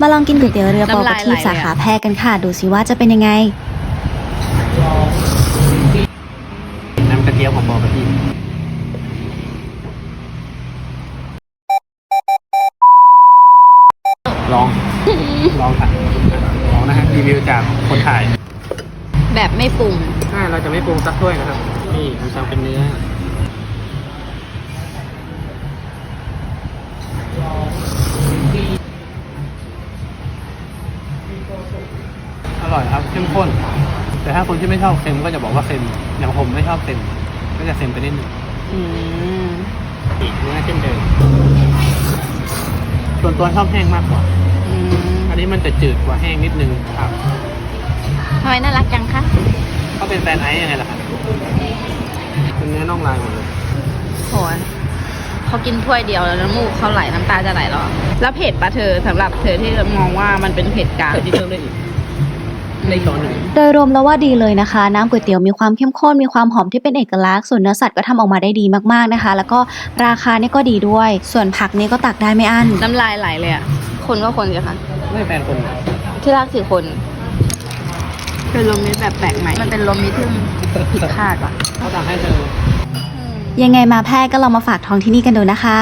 มาลองกินก๋วยเตี๋ยวเรือปอน้ำปลายทีไหลเลยอะสาขาแพร่กันค่ะ ดูสิว่าจะเป็นยังไง น้ำกระเทียมของบอกะพี่ลอง ลองถ่ายลองนะฮะรีวิวจากคนถ่ายแบบไม่ปรุง ใช่เราจะไม่ปรุงซักถ้วยนะครับ นี่มันจะเป็นเนื้อ ร่อยครับเข้มข้น แต่ถ้าคนที่ไม่ชอบเค็มก็จะบอกว่าเค็มอย่างผมไม่ชอบเค็มก็จะเค็มไปนิดนึงอืมอีกเนื้อเช่นเดิมส่วนตัวชอบแห้งมากกว่า อืมอันนี้มันจะจืดกว่าแห้งนิดนึงครับทำไมน่ารักจังคะก็เป็นแฟนไอซ์ยังไงล่ะครับเป็นเนื้อน่องลายหมดเลย โหยเขากินถ้วยเดียวแล้วน้ำมูกเขาไหลน้ำตาจะไหลแล้วอะแล้วเผ็ดปะเธอสำหรับเธอที่มองว่ามันเป็นเผ็ดกลาง เผ็ดที่เพิ่มได้อีก ในช้อนหนึ่งโดยรวมแล้วว่าดีเลยนะคะ น้ำก๋วยเตี๋ยวมีความเข้มข้นมีความหอมที่เป็นเอกลักษณ์ส่วนเนื้อสัตว์ก็ทำออกมาได้ดีมากๆนะคะ แล้วก็ราคาเนี่ยก็ดีด้วย ส่วนผักนี่ก็ตักได้ไม่อั้น น้ำลายไหลเลยอะคนก็คนสิคะไม่แฟนคนนะที่รักสี่คน เป็นลมมิตรแบบแปลกใหม่ มันเป็นลมมิตรที่ผิดคาดว่ะ เขาทำให้เธอ ยังไงมาแพร่ก็ลองมาฝากท้องที่นี่กันดูนะคะ